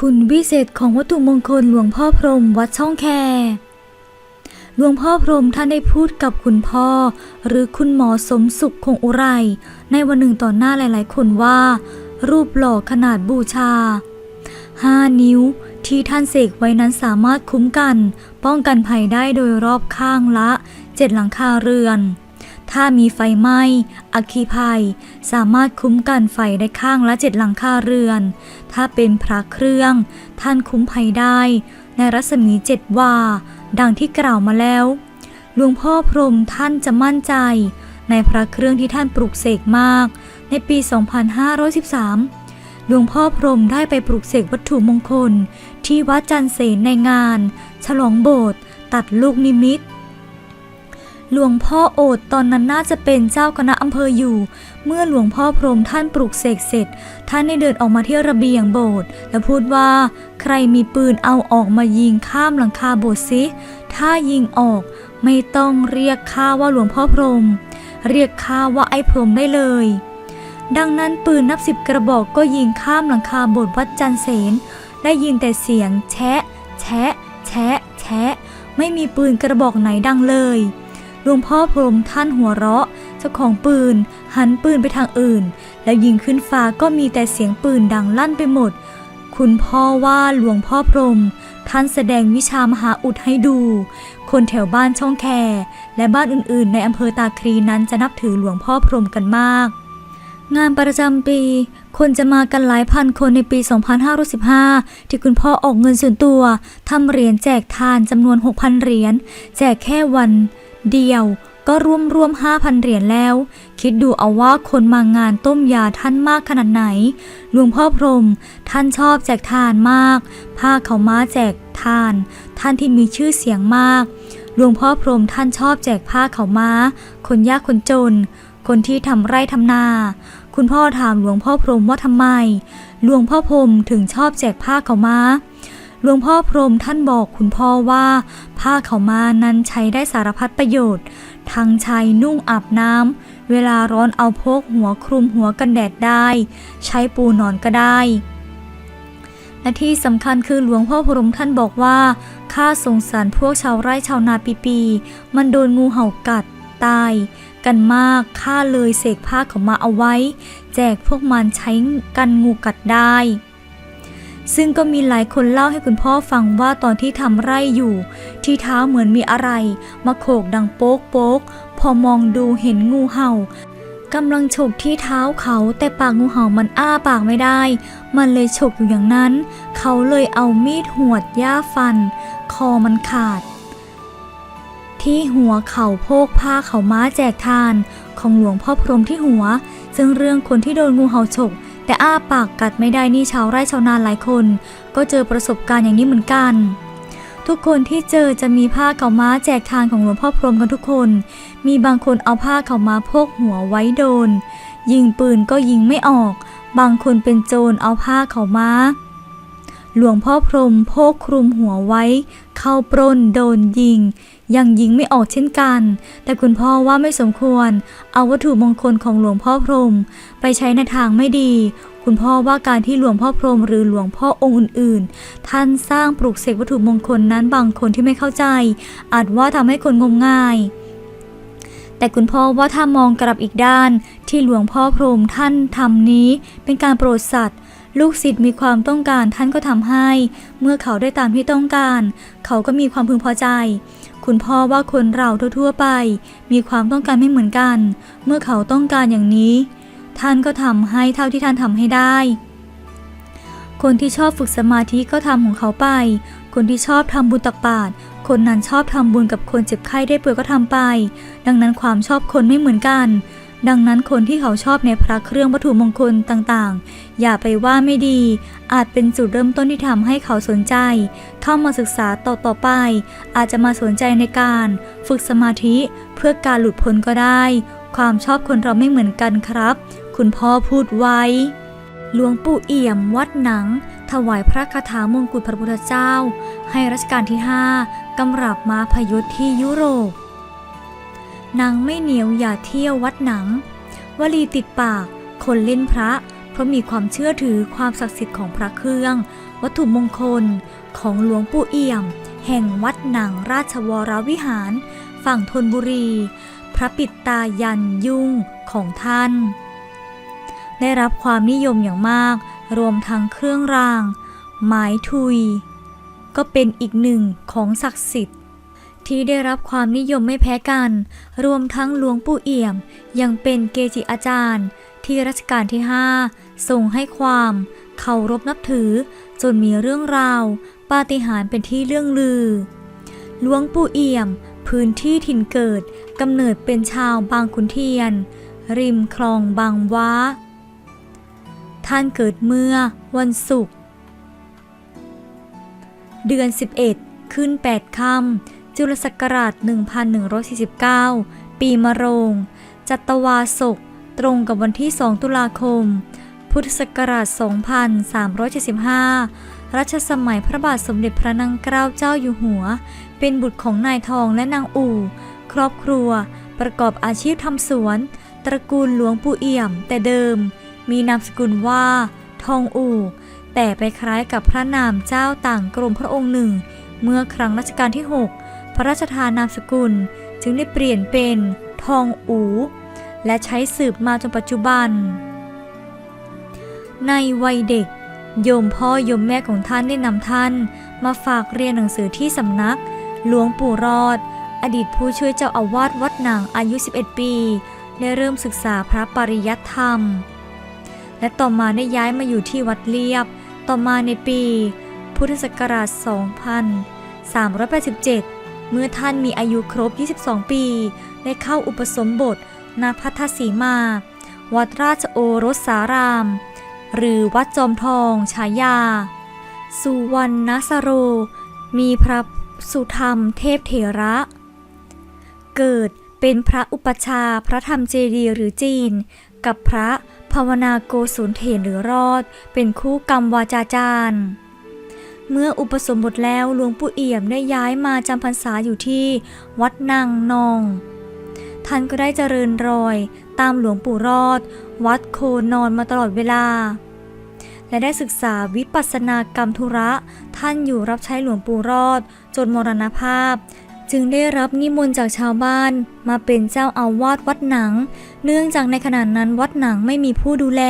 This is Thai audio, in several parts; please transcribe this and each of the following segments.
คุณวิเศษของวัตถุมงคลหลวงพ่อพรหมวัดช่องแคหลวงพ่อพรหมท่านได้พูดกับคุณพ่อ หรือคุณหมอสมสุขคงอุไร ในวันหนึ่งต่อหน้าหลาย ๆ คนว่า รูปหล่อขนาดบูชา 5 นิ้วที่ท่านเสกไว้นั้นสามารถคุ้มกัน ป้องกันภัยได้โดยรอบข้างละเจ็ดหลังคาเรือน ถ้ามีไฟไหม้อัคคีภัย สามารถคุ้มกันไฟได้ข้างละเจ็ดหลังคาเรือน ถ้าเป็นพระเครื่อง ท่านคุ้มภัยได้ ในรัศมีเจ็ดวา ดังที่กล่าวมาแล้ว หลวงพ่อพรมท่านจะมั่นใจ ในพระเครื่องที่ท่านปลุกเสกมาก ในปี 2513 หลวงพ่อพรมได้ไปปลุกเสกวัตถุมงคล ที่วัดจันเสนในงาน ฉลองโบสถ์ตัดลูกนิมิต หลวงพ่อโอดตอนนั้นน่าจะเป็นเจ้าคณะอำเภออยู่ เมื่อหลวงพ่อพรหมท่านปลุกเสกเสร็จ ท่านได้เดินออกมาที่ระเบียงโบสถ์และพูดว่า ใครมีปืนเอาออกมายิงข้ามหลังคาโบสถ์สิถ้ายิงออกไม่ต้องเรียกข้าว่าหลวงพ่อพรหมเรียกข้าว่าไอ้พรมได้เลย ดังนั้นปืนนับสิบกระบอกก็ยิงข้ามหลังคาโบสถ์วัดจันเสนได้ยินแต่เสียงแชะ แชะ แชะ แชะ ไม่มีปืนกระบอกไหนดังเลย หลวงพ่อพรมท่านหัวเราะ เจ้าของปืน หันปืนไปทางอื่น แล้วยิงขึ้นฟ้าก็มีแต่เสียงปืนดังลั่นไปหมด คุณพ่อว่าหลวงพ่อพรม ท่านแสดงวิชามหาอุดให้ดู คนแถวบ้านช่องแค และบ้านอื่นๆ ในอำเภอตาครีนั้นจะนับถือหลวงพ่อพรมกันมาก งานประจำปี คนจะมากันหลายพันคนในปี 2515 ที่คุณพ่อออกเงินส่วนตัวทำเหรียญแจกทานจำนวน 6,000 เหรียญแจกแค่วัน เดียวก็ร่วมร่วม5,000เหรียญแล้ว คิดดูเอาว่าคนมางานต้มยาท่านมากขนาดไหน หลวงพ่อพรม ท่านชอบแจกทานมาก ผ้าเขาม้าแจกทาน ท่านที่มีชื่อเสียงมาก หลวงพ่อพรมท่านชอบแจกผ้าเขาม้า คนยากคนจน คนที่ทำไร่ทำนา คุณพ่อถามหลวงพ่อพรมว่าทำไม หลวงพ่อพรมถึงชอบแจกผ้าเขาม้า หลวงพ่อพรมท่านบอกคุณพ่อว่า ผ้าเขามานั้นใช้ได้สารพัดประโยชน์ ทั้งใช้นุ่งอาบน้ำเวลาร้อนเอาพกหัวคลุมหัวกันแดดได้ ใช้ปูนอนก็ได้และที่สำคัญคือหลวงพ่อพรมท่านบอกว่าข้าสงสารพวกชาวไร่ชาวนาปีปีๆมันโดนงูเห่ากัดตายกันมากข้าเลยเสกผ้าเขามาเอาไว้ แจกพวกมันใช้กันงูกัดได้ ซึ่งก็มีหลายคนเล่าให้คุณพ่อฟังว่าตอนที่ทำไร่อยู่ ที่เท้าเหมือนมีอะไร มาโขกดังโป๊กโป๊กพอมองดูเห็นงูเห่ากำลังฉกที่เท้าเขาแต่ปากงูเห่ามันอ้าปากไม่ได้ มันเลยฉกอยู่อย่างนั้น เขาเลยเอามีดหวดย่าฟัน คอมันขาด ที่หัวเขาโพกผ้าเขาม้าแจกทาน ของหลวงพ่อพรมที่หัว ซึ่งเรื่องคนที่โดนงูเห่าฉก แต่อ้าปากกัดไม่ได้นี่ชาวไร่ชาวนาหลายคน ก็เจอประสบการณ์อย่างนี้เหมือนกัน ทุกคนที่เจอจะมีผ้าเขาม้าแจกทานของหลวงพ่อพรมกันทุกคน มีบางคนเอาผ้าเขาม้าพกหัวไว้โดน ยิงปืนก็ยิงไม่ออก บางคนเป็นโจรเอาผ้าเขาม้า หลวงพ่อพรมโพกคลุมหัวไว้ เข้าปล้นโดนยิง ยังยิงไม่ออกเช่นกัน แต่คุณพ่อว่าไม่สมควร เอาวัตถุมงคลของหลวงพ่อพรม ไปใช้ในทางไม่ดี คุณพ่อว่าการที่หลวงพ่อพรมหรือหลวงพ่อองค์อื่น ๆ ท่านสร้างปลูกเสกวัตถุมงคลนั้นบางคนที่ไม่เข้าใจ อาจว่าทำให้คนงมงายแต่คุณพ่อว่าถ้ามองกลับอีกด้าน ที่หลวงพ่อพรมท่านทำนี้เป็นการโปรดสัตว์ ลูกศิษย์มีความต้องการท่านก็ทำให้ เมื่อเขาได้ตามที่ต้องการ เขาก็มีความพึงพอใจ คุณพ่อว่าคนเราทั่วๆไป มีความต้องการไม่เหมือนกัน เมื่อเขาต้องการอย่างนี้ ท่านก็ทำให้เท่าที่ท่านทำให้ได้ คนที่ชอบฝึกสมาธิก็ทำของเขาไป คนที่ชอบทำบุญตักบาตรคนนั้นชอบทำบุญกับคนเจ็บไข้ได้ป่วยก็ทำไป ดังนั้นความชอบคนไม่เหมือนกัน ดังนั้นคนที่เขาชอบในพระเครื่องวัตถุมงคลต่างๆ อย่าไปว่าไม่ดี อาจเป็นจุดเริ่มต้นที่ทำให้เขาสนใจ เข้ามาศึกษาต่อๆไป อาจจะมาสนใจในการ ฝึกสมาธิเพื่อการหลุดพ้นก็ได้ ความชอบคนเราไม่เหมือนกันครับ คุณพ่อพูดไว้ หลวงปู่เอี่ยมวัดหนัง ถวายพระคาถามงกุฎพระพุทธเจ้า ให้รัชกาลที่ 5กำรับมาพยุทธที่ยุโรป นังไม่เหนียวอย่าเที่ยววัดหนัง วลีติดปาก คนเล่นพระ เพราะมีความเชื่อถือความศักดิ์สิทธิ์ของพระเครื่อง วัตถุมงคลของหลวงปู่เอี่ยม แห่งวัดหนังราชวรวิหาร ฝั่งธนบุรี พระปิดตายันยุ่งของท่าน ได้รับความนิยมอย่างมาก รวมทั้งเครื่องรางหมายทุย ก็เป็นอีกหนึ่งของศักดิ์สิทธิ์ ที่ได้รับความนิยมไม่แพ้กัน รวมทั้งหลวงปู่เอี่ยม ยังเป็นเกจิอาจารย์ ที่รัชกาลที่ 5 ทรงให้ความเคารพนับถือ จนมีเรื่องราว ปาฏิหาริย์เป็นที่เรื่องลือ หลวงปู่เอี่ยม พื้นที่ถิ่นเกิดกำเนิดเป็นชาวบางขุนเทียน ริมคลองบางว้า ท่านเกิดเมื่อวันศุกร์เดือน 11 ขึ้น 8 ค่ำ จุลศักราช 1149 ปีมะโรง จัตวาศก ตรงกับวันที่ 2 ตุลาคม พุทธศักราช 2375 รัชสมัยพระบาทสมเด็จพระนางเกล้าเจ้าอยู่หัว เป็นบุตรของนายทองและนางอู่ ครอบครัว ประกอบอาชีพทำสวน ตระกูลหลวงปู่เอี่ยม แต่เดิม มีนามสกุลว่า ทองอู่ แต่ไปคล้ายกับพระนามเจ้าต่างกรมพระองค์หนึ่งเมื่อครั้งรัชกาลที่ 6 พระราชทานนามสกุลจึงได้เปลี่ยนเป็นทองอู และใช้สืบมาจนปัจจุบัน ในวัยเด็ก โยมพ่อโยมแม่ของท่านได้นำท่าน มาฝากเรียนหนังสือที่สำนัก หลวงปู่รอด อดีตผู้ช่วยเจ้าอาวาสวัดหนังอายุ 11 ปีได้เริ่มศึกษาพระปริยัติธรรม และต่อมาได้ย้ายมาอยู่ที่วัดเลียบ ต่อมาในปี พุทธศักราช 2387 เมื่อท่านมีอายุครบ 22 ปี ได้เข้าอุปสมบทณพัทธสีมา วัดราชโอรสสาราม หรือวัดจอมทองฉายา สุวรรณสโร มีพระสุธรรมเทพเถระ เกิดเป็นพระอุปชาพระธรรมเจดีย์หรือจีน กับพระภาวนาโกสุนเถรหรือรอด เป็นคู่กรรมวาจาจารย์ เมื่ออุปสมบทแล้วหลวงปู่เอี่ยมได้ย้ายมาจำพรรษาอยู่ที่วัดนางนอง ท่านก็ได้เจริญรอยตามหลวงปู่รอด วัดโคนอนมาตลอดเวลา และได้ศึกษาวิปัสสนากรรมธุระ ท่านอยู่รับใช้หลวงปู่รอด จนมรณภาพ จึงได้รับนิมนต์จากชาวบ้าน มาเป็นเจ้าอาวาสวัดหนัง เนื่องจากในขณะนั้นวัดหนังไม่มีผู้ดูแล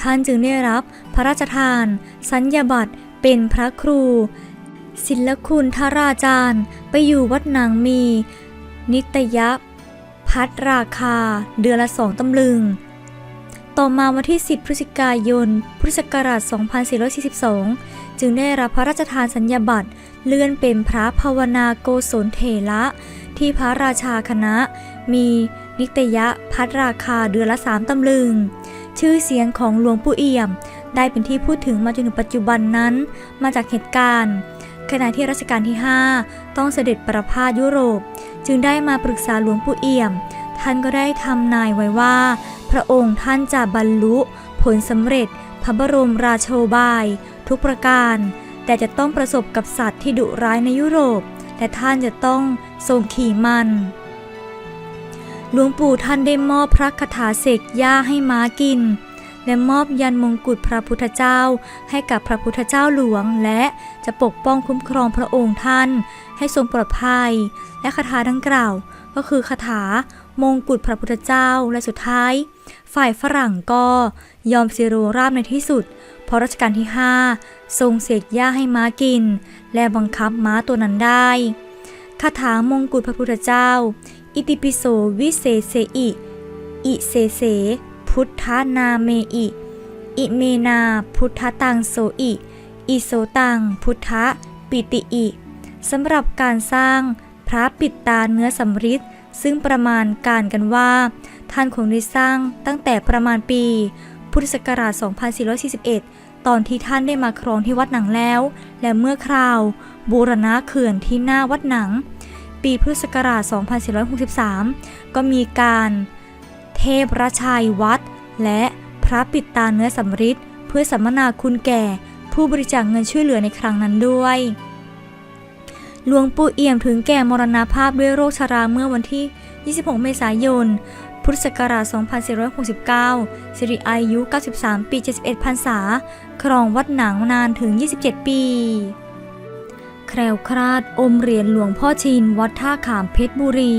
ท่านจึงได้รับพระราชทาน สัญญาบัตร เป็นพระครู ศิลคุณทราจารย์ ไปอยู่วัดนังมี นิตยพัฒราคา เดือนละสองตำลึง ต่อมาวันที่ 10 พฤศจิกายน พุทธศักราช 2442 จึงได้รับพระราชทานสัญญาบัตรเลื่อนเป็นพระภาวนาโกศลเถระที่พระราชาคณะ มีนิตยพัฒราคาเดือนละสามตำลึง ชื่อเสียงของหลวงปู่เอี่ยม ได้เป็นที่พูดถึงมาจนถึงปัจจุบันนั้นมาจากเหตุการณ์ ขณะที่รัชกาลที่ 5 ต้องเสด็จประพาสยุโรป จึงได้มาปรึกษาหลวงปู่เอี่ยม ท่านก็ได้ทำนายไว้ว่า พระองค์ท่านจะบรรลุผลสำเร็จพระบรมราโชบาย ทุกประการ แต่จะต้องประสบกับสัตว์ที่ดุร้ายในยุโรป และท่านจะต้องทรงขี่มันหลวงปู่ท่านได้มอบพระคาถาเสกหญ้าให้ม้ากิน และมอบยันมงกุฎพระพุทธเจ้า ให้กับพระพุทธเจ้าหลวง และจะปกป้องคุ้มครองพระองค์ท่าน ให้ทรงปลอดภัย และคาถาดังกล่าว ก็คือคาถามงกุฎพระพุทธเจ้าและสุดท้าย ฝ่ายฝรั่งก็ยอมสิโรราบในที่สุด เพราะรัชกาลที่ 5 ทรงเสกหญ้าให้ม้ากิน และบังคับม้าตัวนั้นได้คาถามงกุฎพระพุทธเจ้า อิติปิโสวิเศษเสอิ อิเสเส พุทธนาเมอิ อิเมนาพุทธตังโสอิ อิโสตังพุทธปิติอิสำหรับการสร้างพระปิดตาเนื้อสำริดซึ่งประมาณการกันว่า ท่านคงได้สร้างตั้งแต่ประมาณปี พุทธศักราช 2441 ตอนที่ท่านได้มาครองที่วัดหนังแล้ว และเมื่อคราวบูรณะเขื่อนที่หน้าวัดหนัง ปีพุทธศักราช 2463 ก็มีการ เทพระชัยวัด และพระปิดตาเนื้อสำริดเพื่อสัมมนาคุณแก่ผู้บริจาคเงินช่วยเหลือในครั้งนั้นด้วย หลวงปู่เอี่ยมถึงแก่มรณาภาพด้วยโรคชราเมื่อวันที่ 26 เมษายน พุทธศักราช 2469 สิริอายุ 93 ปี 71พรรษา ครองวัดหนังนานถึง 27 ปี คล้วคลาดอมเหรียญหลวงพ่อชินวัดท่าขามเพชรบุรี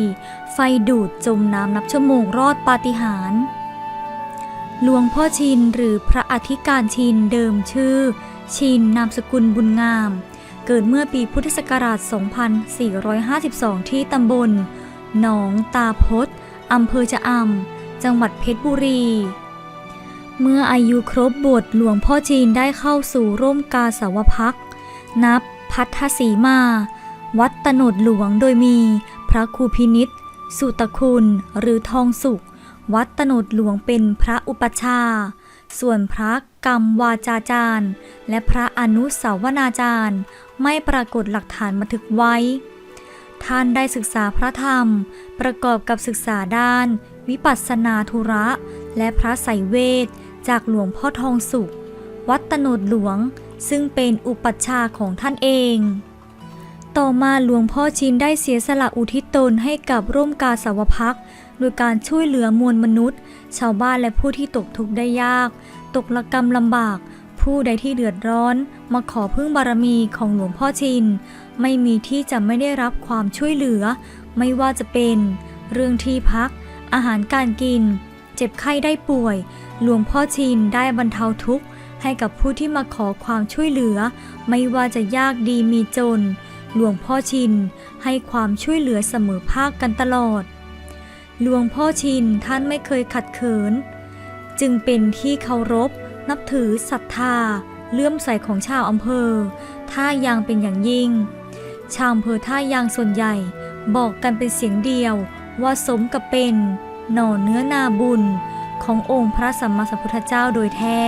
ไฟดูดจมน้ำนับชั่วโมงรอดปาฏิหาริย์หลวงพ่อชินหรือพระอธิการชินเดิมชื่อ ชินนามสกุลบุญงาม เกิดเมื่อปีพุทธศักราช 2452 ที่ตำบล หนองตาพดอำเภอชะอำจังหวัดเพชรบุรีเมื่ออายุครบบวชหลวงพ่อจีนได้เข้าสู่ร่มกาสาวพัก นับ พัทธสีมา วัดตนดหลวงโดยมีพระครูพินิษสุตคุณหรือทองสุข วัดตนดหลวงเป็นพระอุปชา ส่วนพระกรรมวาจาจารย์ และพระอนุสาวนาจารย์ ไม่ปรากฏหลักฐานบันทึกไว้ ท่านได้ศึกษาพระธรรม ประกอบกับศึกษาด้าน วิปัสสนาธุระ และพระไสยเวทจากหลวงพ่อทองสุข วัดตนดหลวง ซึ่งเป็นอุปัชฌาย์ของท่านเอง ต่อมาหลวงพ่อชินได้เสียสละอุทิศตนให้กับร่มกาสาวพักโดยการช่วยเหลือมวลมนุษย์ ชาวบ้านและผู้ที่ตกทุกข์ได้ยาก ตกระกรรมลำบาก ผู้ใดที่เดือดร้อน มาขอพึ่งบารมีของหลวงพ่อชิน ไม่มีที่จะไม่ได้รับความช่วยเหลือ ไม่ว่าจะเป็น เรื่องที่พัก อาหารการกิน เจ็บไข้ได้ป่วย หลวงพ่อชินได้บรรเทาทุกข์ ให้กับผู้ที่มาขอความช่วยเหลือ ไม่ว่าจะยากดีมีจน หลวงพ่อชินให้ความช่วยเหลือเสมอภาคกันตลอด หลวงพ่อชินท่านไม่เคยขัดเขิน จึงเป็นที่เคารพ นับถือศรัทธา เลื่อมใสของชาวอำเภอ ท่ายางเป็นอย่างยิ่ง ชาวอำเภอท่ายางส่วนใหญ่บอกกันเป็นเสียงเดียวว่าสมกับเป็น หน่อเนื้อนาบุญขององค์พระสัมมาสัมพุทธเจ้าโดยแท้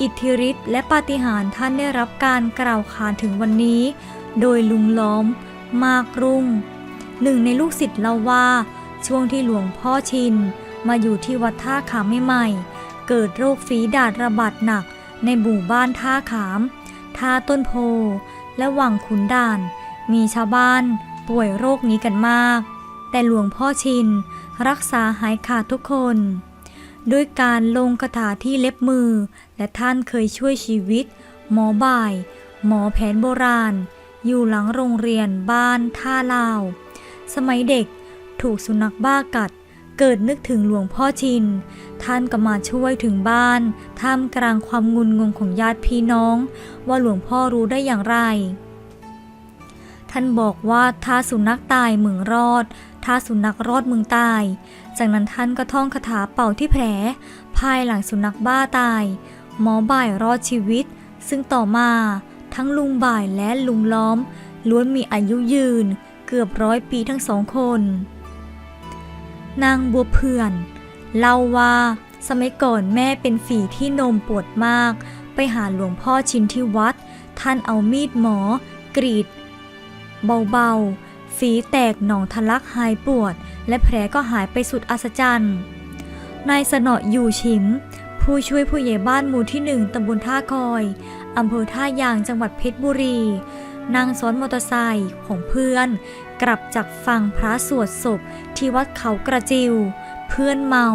อิทธิฤทธิ์และปาฏิหาริย์ท่านได้รับการกล่าวขานถึงวันนี้ โดยลุงล้อม มากรุ่ง หนึ่งในลูกศิษย์เล่าว่า ช่วงที่หลวงพ่อชิน มาอยู่ที่วัดท่าขามใหม่ๆเกิดโรคฝีดาดระบาดหนักในหมู่บ้านท่าขาม ท่าต้นโพ และวังขุนด่าน มีชาวบ้านป่วยโรคนี้กันมาก แต่หลวงพ่อชิน รักษาหายขาดทุกคน ด้วยการลงคาถาที่เล็บมือ และท่านเคยช่วยชีวิต หมอบ่าย หมอแผนโบราณ อยู่หลังโรงเรียนบ้านท่าลาว สมัยเด็กถูกสุนัขบ้ากัด เกิดนึกถึงหลวงพ่อชิน ท่านก็มาช่วยถึงบ้าน ท่ามกลางความงุนงงของญาติพี่น้อง ว่าหลวงพ่อรู้ได้อย่างไร ท่านบอกว่าถ้าสุนัขตายมึงรอด ถ้าสุนัขรอดมึงตาย จากนั้นท่านก็ท่องคาถาเป่าที่แผล ภายหลังสุนัขบ้าตาย หมอบ่ายรอดชีวิต ซึ่งต่อมาทั้งลุงบ่ายและลุงล้อม ล้วนมีอายุยืน เกือบร้อยปีทั้งสองคน นางบัวเพื่อน เล่าว่าสมัยก่อนแม่เป็นฝีที่นมปวดมาก ไปหาหลวงพ่อชินที่วัด ท่านเอามีดหมอกรีด เบาๆ ฝีแตกหนองทะลักหายปวด และแผลก็หายไปสุดอัศจรรย์ นายสนออยู่ชิม ผู้ช่วยผู้ใหญ่บ้านหมู่ที่หนึ่งตำบลท่าคอย อำเภอท่ายางจังหวัดเพชรบุรีนั่งซ้อนมอเตอร์ไซค์ของเพื่อน กลับจากฟังพระสวดศพที่วัดเขากระจิว เพื่อนเมา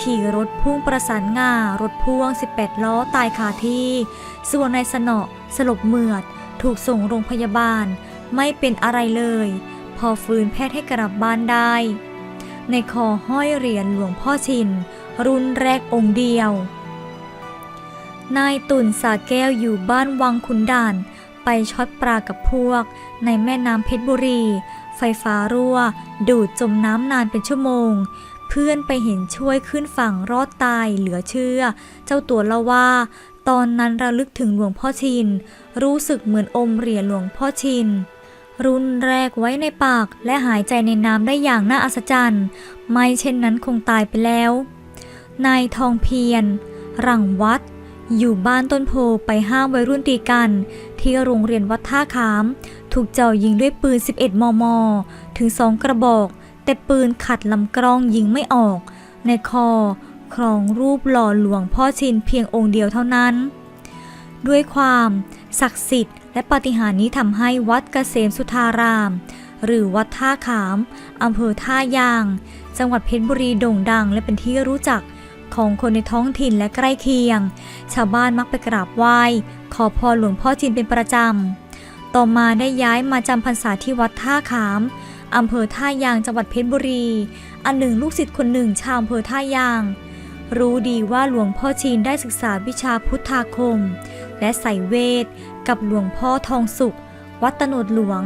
ขี่รถพุ่งประสานงา รถพ่วง 18 ล้อตายคาที่ ส่วนนายสนอสลบเมือด ถูกส่งโรงพยาบาล ไม่เป็นอะไรเลย พอฟื้นแพทย์ให้กลับบ้านได้ ในคอห้อยเหรียญหลวงพ่อชิน รุ่นแรกองค์เดียว นายตุ่นสาแก้วอยู่บ้านวังขุนด่าน ไปช็อตปลากับพวก ในแม่น้ำเพชรบุรี ไฟฟ้ารั่ว ดูดจมน้ำนานเป็นชั่วโมงเพื่อนไปเห็นช่วยขึ้นฝั่งรอดตายเหลือเชื่อ เจ้าตัวเล่าว่า ตอนนั้นระลึกถึงหลวงพ่อชิน รู้สึกเหมือนอมเหรียญหลวงพ่อชิน รุนแรกไว้ในปากและหายใจในน้ำได้อย่างน่าอัศจรรย์ ไม่เช่นนั้นคงตายไปแล้ว นายทองเพียร รังวัด อยู่บ้านต้นโพไปห้ามวัยรุ่นตีกัน ที่โรงเรียนวัดท่าขาม ถูกเจ้ายิงด้วยปืน 11 มม ถึงสองกระบอก แต่ปืนขัดลำกล้องยิงไม่ออก ในคอ ครองรูปหล่อหลวงพ่อชินเพียงองค์เดียวเท่านั้น ด้วยความศักดิ์สิทธิ์ และปาฏิหาริย์นี้ทำให้วัดเกษมสุทาราม หรือวัดท่าขามอำเภอท่ายาง จังหวัดเพชรบุรีโด่งดัง และเป็นที่รู้จักของคนในท้องถิ่นและใกล้เคียง ชาวบ้านมักไปกราบไหว้ ขอพรหลวงพ่อจินเป็นประจำ ต่อมาได้ย้ายมาจำพรรษาที่วัดท่าขามอำเภอท่ายางจังหวัดเพชรบุรี อันหนึ่งลูกศิษย์คนหนึ่งชาวอำเภอท่ายาง รู้ดีว่าหลวงพ่อชินได้ศึกษาวิชาพุทธาคม และใส่เวท กับหลวงพ่อทองสุข วัดตโนดหลวง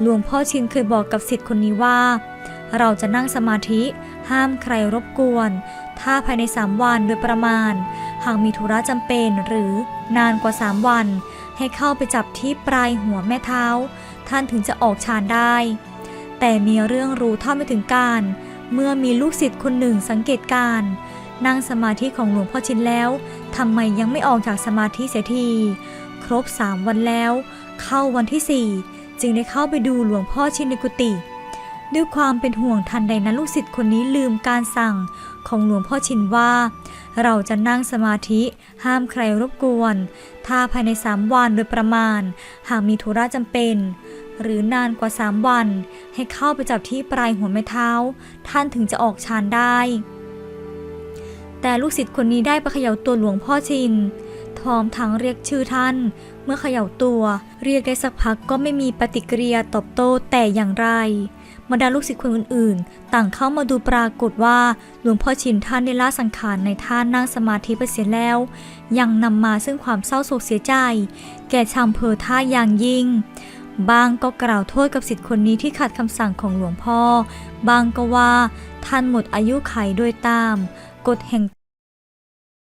หลวงพ่อชินเคยบอกกับศิษย์คนนี้ว่า เราจะนั่งสมาธิ ห้ามใครรบกวน ถ้าภายใน3วันโดยประมาณ หากมีธุระจำเป็นหรือนานกว่า3วัน ให้เข้าไปจับที่ปลายหัวแม่เท้า ท่านถึงจะออกฌานได้ แต่มีเรื่องรู้เท่าไม่ถึงการ เมื่อมีลูกศิษย์คนหนึ่งสังเกตการ นั่งสมาธิของหลวงพ่อชินแล้วทำไมยังไม่ออกจากสมาธิเสียที ครบ3วันแล้ว เข้าวันที่4จึงได้เข้าไปดูหลวงพ่อชินในกุฏิด้วยความเป็นห่วงทันใดนั้นลูกศิษย์คนนี้ลืมการสั่งของหลวงพ่อชินว่า เราจะนั่งสมาธิห้ามใครรบกวน ถ้าภายใน3วันโดยประมาณ หากมีธุระจำเป็น หรือนานกว่า3วัน ให้เข้าไปจับที่ปลายหัวแม่เท้า ท่านถึงจะออกฌานได้ แต่ลูกศิษย์คนนี้ได้ไปเขย่าตัวหลวงพ่อชินพร้อมทั้งเรียกชื่อท่าน เมื่อเขย่าตัว เรียกได้สักพักก็ไม่มีปฏิกิริยาตอบโต้แต่อย่างไรบรรดาลูกศิษย์คนอื่นๆ ต่างเข้ามาดูปรากฏว่าหลวงพ่อชินท่านได้ละสังขารในท่านั่งสมาธิไปเสียแล้ว ยังนำมาซึ่งความเศร้าโศกเสียใจ แก่ชาวอำเภอท่าอย่างยิ่ง บางก็กล่าวโทษกับศิษย์คนนี้ที่ขัดคำสั่งของหลวงพ่อ บางก็ว่าท่านหมดอายุไขโดยตาม กฎแห่ง